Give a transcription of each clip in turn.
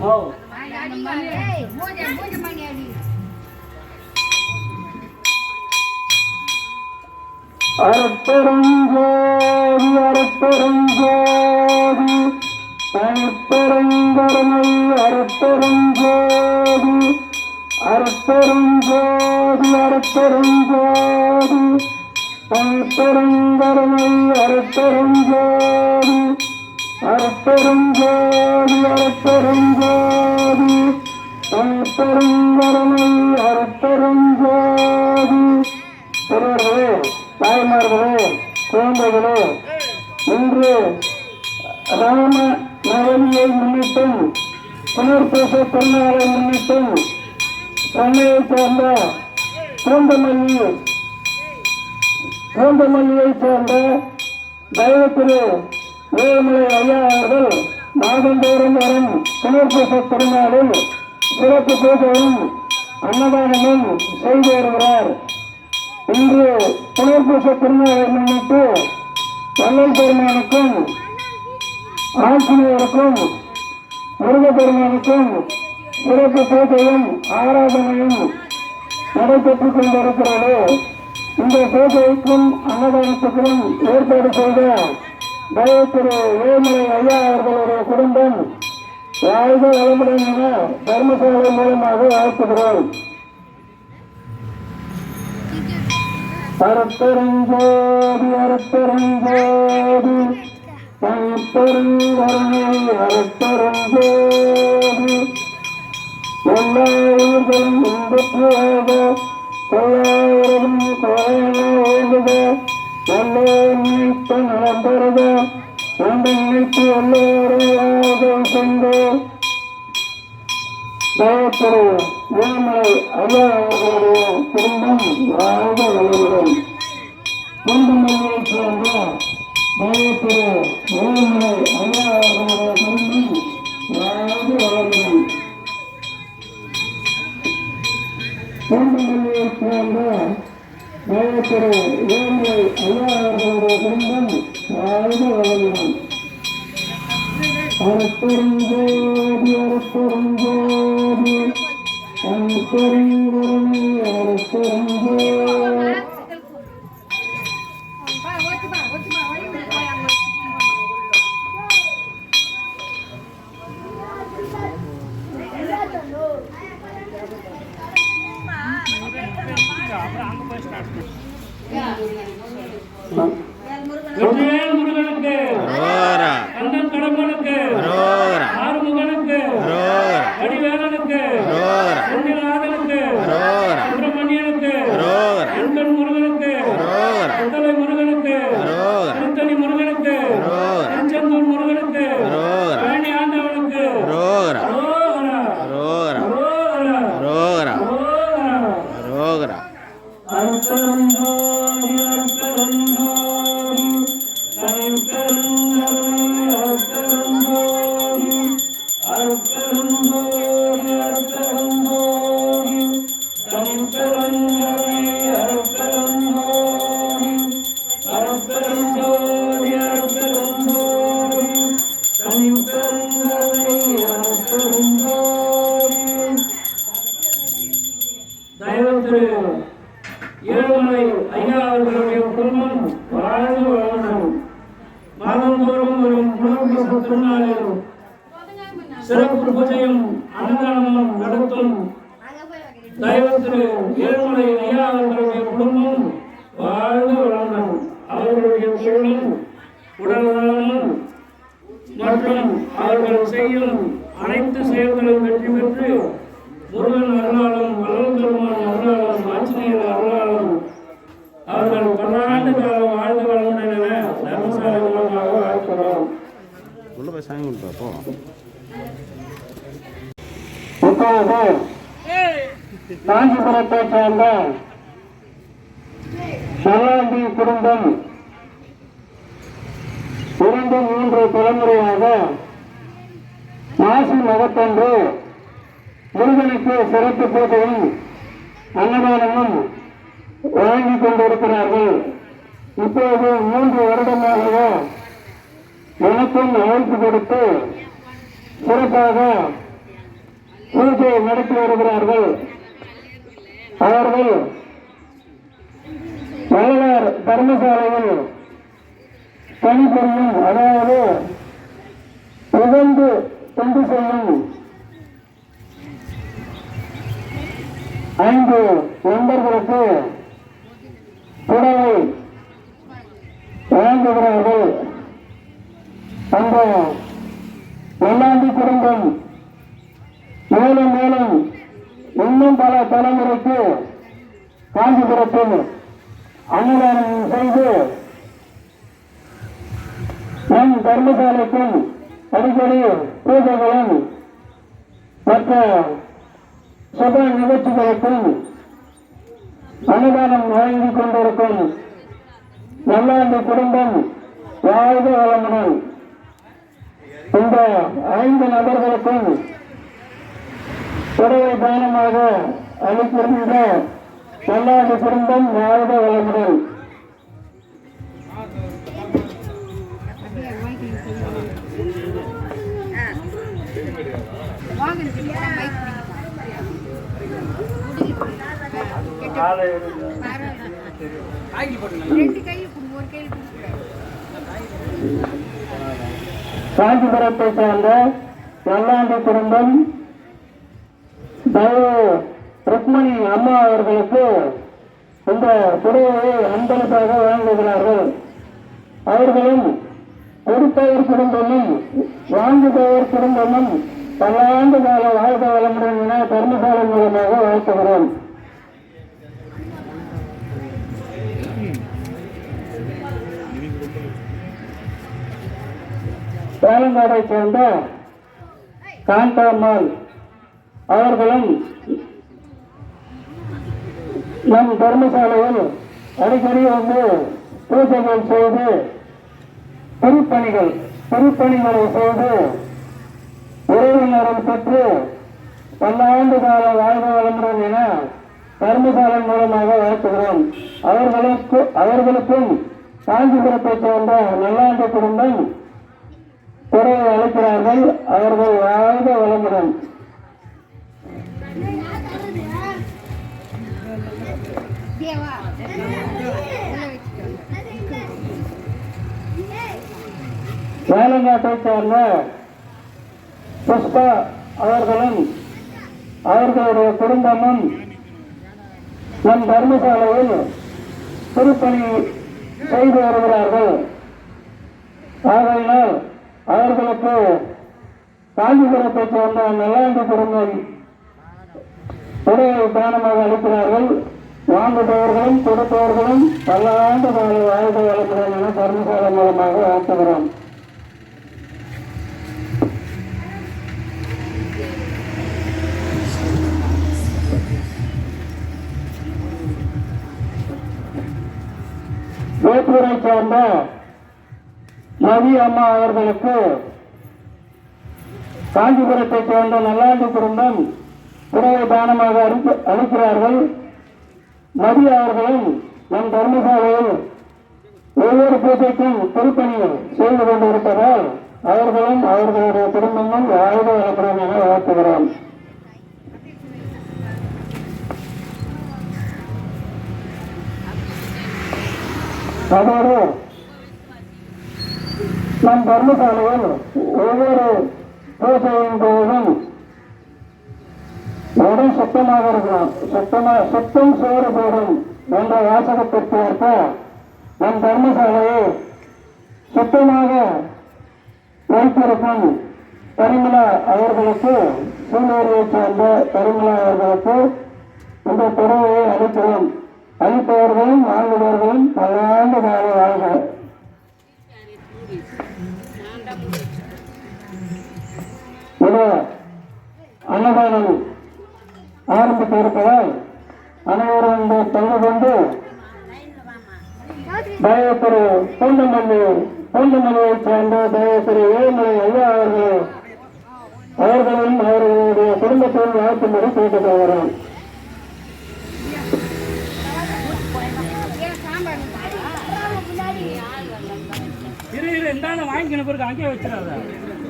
ஓ அறப்பெருஞ்சோதி அறப்பெருஞ்சோதி அறப்பெருங்கருணை அறப்பெருஞ்சோதி அறப்பெருஞ்சோதி அறப்பெருஞ்சோதி அறப்பெருங்கருணை அறப்பெருஞ்சோதி. அறப்பெருஞ்சோதி அறப்பெருஞ்சோதி அறப்பெருங்கருணை அறப்பெருஞ்சோதி பெரியவர்களே தாய்மார்களே குழந்தைகளே இன்று ராம நவமியை முன்னிட்டும் புனர்பூச திருநாளை முன்னிட்டும் சென்னையைச் சேர்ந்த பூந்தமல்லி பூந்தமல்லியைச் சேர்ந்த தெய்வத்திரு வேலுமலை ஐயா அவர்கள் மாதந்தோறும் வரும் புனர்பூச திருநாளில் சிறப்பு பூஜையும் அன்னதானமும் செய்து வருகிறார். இன்று புனர்பூச திருநாளை முன்னிட்டு வல்லல் பெருமானுக்கும் ஆசிரியருக்கும் முருகப்பெருமானுக்கும் சிறப்பு பூஜையும் ஆராதனையும் நடைபெற்றுக் கொண்டிருக்கிறது. இந்த பூஜைக்கும் அன்னதானத்துக்கும் ஏற்பாடு செய்த தயவு திரு வேமலை ஐயா அவர்களுடைய குடும்பம் வாழ்க வளமுடன் என தர்மசாலை மூலமாக வாழ்த்துகிறோம். அறப்பெருஞ்சோதி அறப்பெருஞ்சோதி அறப்பெருங்கருணை அறப்பெருஞ்சோதி. எல்லா உயிர்களும் இன்பற்றுவாக கொள்ளாயிரம் கொலையான ஓடுக நல்ல நினைத்த நலம் பெறுக. அந்த நினைத்து எல்லோரும் சென்று தயத்திரு வேமலை ஐயா அவர்களுடைய குடும்பம் வாழ்க வளருடன் குடும்பங்களைச் சேர்ந்த தயத்திரு வேமலை ஐயா அவர்களுடைய குடும்பம் வாழ்க வளருடன் சேர்ந்த வேமலை ஐயா அவர்களுடைய குடும்பம் வாழ்க வளருடன் அறப்பெருஞ்சோதி அறப்பெருஞ்சோதி அன்பெருங்குருணை குடும்ப சிறப்பு பூஜையும் அன்னதானமும் நடத்தும். தயவு ஏழுமலை ஐயா அவர்களுடைய குடும்பம் வாழ்ந்து வளர்ந்தோம். அவர்களுடைய குடும்பம் உடல்நலமும் மற்றும் அவர்கள் செய்யும் அனைத்து செயல்களும் வெற்றி பெற்று முருகன் அருளாலும் வளர்ந்து பெருமான் அருளாலும் ஆஞ்சநேயர் அருளாலும் அவர்கள் பல்லாண்டு காலம் வாழ்ந்து வளமுடன் என தர்மசாலை மூலமாக வாழ்க்கிறோம் உள்ள போய் சாமி கும்பிட்டு போ காஞ்சிபுரத்தை சேர்ந்த சரவந்தி குடும்பம் இரண்டு மூன்று தலைமுறையாக மாசி மகத்தன்று முருகனுக்கு சிறப்பு பூஜையும் அன்னதானமும் வழங்கிக் கொண்டிருக்கிறார்கள். இப்போது மூன்று வருடமாக எனக்கும் அழைப்பு கொடுத்து சிறப்பாக பூஜையை நடத்தி வருகிறார்கள். அவர்கள் வள்ளலார் தர்மசாலையில் பணிபுரியும் அதாவது புகழ்ந்து தொண்டு செய்யும் ஐந்து நண்பர்களுக்கு புடவை வழங்குகிறார்கள். அந்த வெள்ளாண்டி குடும்பம். மேலும் மேலும் இன்னும் பல தலைமுறைக்கு காஞ்சிபுரத்தில் அன்னதானம் செய்து நம் தர்மசாலைக்கும் அடிக்கடி பூஜைகளும் மற்ற சுப நிகழ்ச்சிகளுக்கும் அனுதானம் வழங்கிக் கொண்டிருக்கும் நல்லாண்டு குடும்பம் வாழ்க வளமுடன். இந்த ஐந்து நபர்களுக்கும் புடவை தானமாக அளிக்கின்ற நல்லாண்டு குடும்பம் வாழ்க வளமுடன். ரெண்டு கையில் ஒரு கையில் காஞ்சிபுரத்தை சேர்ந்த நல்லாண்டு குடும்பம் ருக்மணி அம்மா அவர்களுக்கு இந்த புடவையை அன்பளிப்பாக வழங்குகிறார்கள். அவர்களும் கொடுப்பவர் குடும்பமும் வாங்குபவர் குடும்பமும் பல்லாண்டு கால வாழ்க வளமுடன் என தர்மசாலை மூலமாக வாழ்த்துகிறோம். சேலங்காடை சேர்ந்த காந்தாம்மாள் அவர்களும் நம் தர்மசாலையில் அடிக்கடி வந்து பூஜைகள் செய்து திருப்பணிகள் திருப்பணிகளை செய்து உறவினரும் பெற்று பல்லாண்டு கால வாழ்வு வளமுடன் என தர்மசாலை மூலமாக வாழ்த்துகிறோம். அவர்களுக்கு அவர்களுக்கும் காஞ்சிபுரத்தைச் சேர்ந்த நல்லாண்டு குடும்பம் குறையை அழைக்கிறார்கள். அவர்கள் வாழ்ந்த வளமுடன். தேவா உள்ள வேலங்காட்டை சேர்ந்த புஷ்பா அவர்களும் அவர்களுடைய குடும்பமும் நம் தர்மசாலையில் திருப்பணி செய்து வருகிறார்கள். ஆகையினால் அவர்களுக்கு காஞ்சிபுரத்தை சேர்ந்த நல்லாண்டு குடும்பம் உடையை தானமாக அளிக்கிறார்கள். வாங்குபவர்களும் கொடுப்பவர்களும் பல்லாண்டு காலை வாழ்க்கை வளர்க்கிறோம் என தர்மசாலை மூலமாக வாழ்த்துகிறோம். வேப்பூரை சேர்ந்த மதி அம்மா அவர்களுக்கு காஞ்சிபுரத்தை சேர்ந்த நல்லாண்டு குடும்பம் உணவை தானமாக அளிக்கிறார்கள் மதி அவர்களும் நம் தர்மசாலையில் ஒவ்வொரு பூஜைக்கும் திருப்பணி செய்து கொண்டிருப்பதால் அவர்களும் அவர்களுடைய குடும்பமும் வாழ்க வளமுடன் என வாழ்த்துகிறோம். அதோடு நம் தர்மசாலையில் ஒவ்வொரு பூஜையின் போதும் உடல் சுத்தமாக இருக்கணும் சுத்தமாக சுத்தம் சோறு போடும் என்ற வாசகத்திற்கு ஏற்ப நம் தர்மசாலையை சுத்தமாக வைத்திருக்கும் பரிமலா அவர்களுக்கு சூழ்நிலையைச் சேர்ந்த பரிமலா அவர்களுக்கு இந்த பொருளையை அளிக்கிறோம். அளிப்பவர்களும் வாங்குபவர்களும் பல்லாண்டு கால வாழ்க. அன்னதானம் ஆரம்பித்து இருப்பதால் அனைவரும் இந்த பங்கு கொண்டு தயவுத்திரு பூந்தமல்லி பூந்தமல்லியைச் சேர்ந்த தயவுத்திரு ஏழுமலை ஐயா அவர்கள் அவர்களும் அவர்களுடைய குடும்பத்தையும் வாழ்த்தும்படி கேட்டுக்கொள்கிறோம் ஏன் சாம்பார் இரு இரு இந்தாண்ட வாங்கிக்கின பிறகு அங்கேயே வச்சிடாத.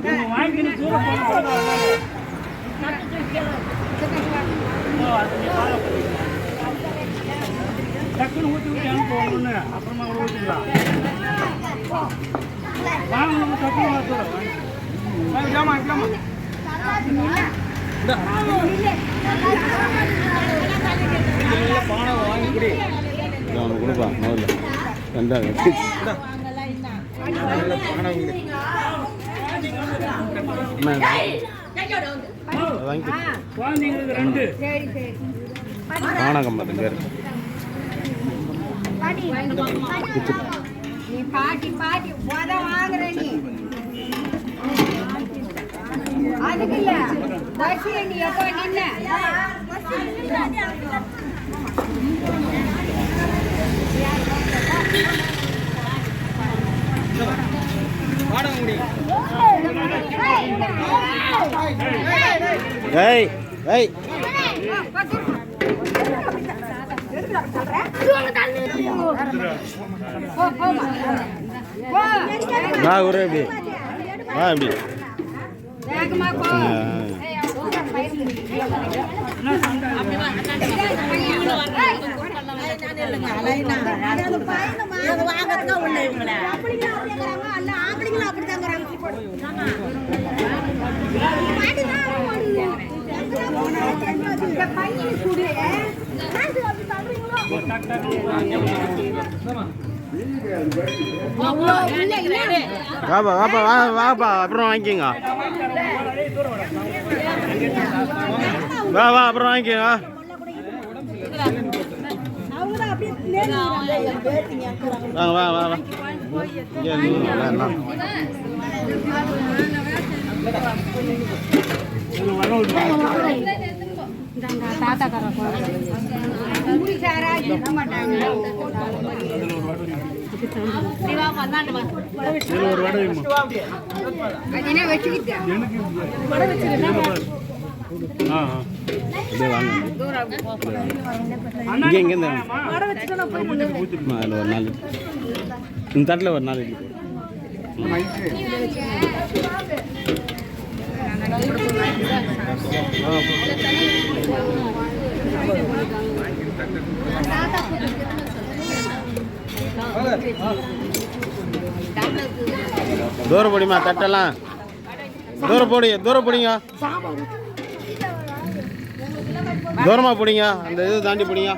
இவங்க தூரம் போன டக்குன்னு ஊற்றி ஊற்றி அனுப்புவோம் ஒன்று அப்புறமா கூட ஊற்றிக்கலாம் வாங்க நம்ம டக்குன்னு மாற்றுவோம் வாங்க ஜாமா இல்லாமா பானை வாங்கி குடி இதை அவனுக்கு கொடுப்பா முதல்ல வாங்கி குழந்தைங்களுக்கு ரெண்டு. சரி சரி. பானகம் அது பேர் பாட்டி பாட்டி உத வாங்குற நீ. அதுக்கு இல்ல. பஸ்ல நீ எப்ப நின்ன. ஏய் ஏய். வா ஒரு எப்படி வா எப்படி வேகமா போ வாப்பா வாப்பா வா வாப்பா அப்புறம் வாங்கிக்கோங்க. வா வா அப்புறம் வாங்கிக்கோங்க வாங்க வா வா வா. மாட்டாங்க இதில் ஒரு வடை வச்சுக்கிட்டேன் இங்கே இங்கேருந்து அதில் ஒரு நாலு இந்த தட்டில் ஒரு நாள் இட்லி போடு. போடிமா தட்டெல்லாம் தூரம் போடி போடிங்க தூரமாக போடிங்க அந்த இதை தாண்டி போடிங்க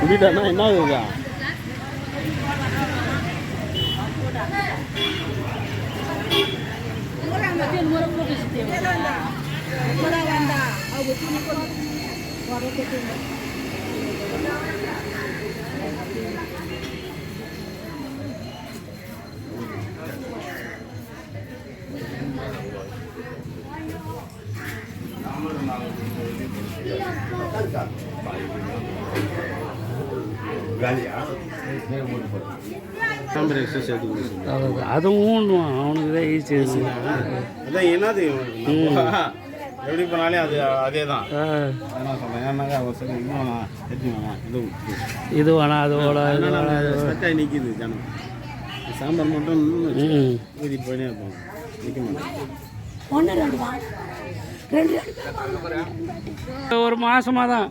குடிட்டானா என்ன இருக்கா Thank you. கொடுங்க அதுவும் அவனுக்கு தான் ஈஸி அதான் என்னது எப்படி பண்ணாலே அது அதே தான் அதான் சொல்கிறேன் ஏன்னாக்கா ஒரு சில இன்னும் எடுத்து வேணாம் இது வேணாம் அது வேணாம் நிற்கிது ஜனம் சாம்பார் மட்டும். ஊதி போயினே இருப்பாங்க நிற்க மாட்டாங்க ஒரு மாசமா தான்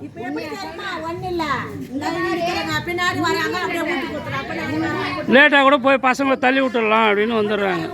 லேட்டாக கூட போய் பசங்களை தள்ளி விட்டுடலாம் அப்படின்னு வந்துடுறாங்க.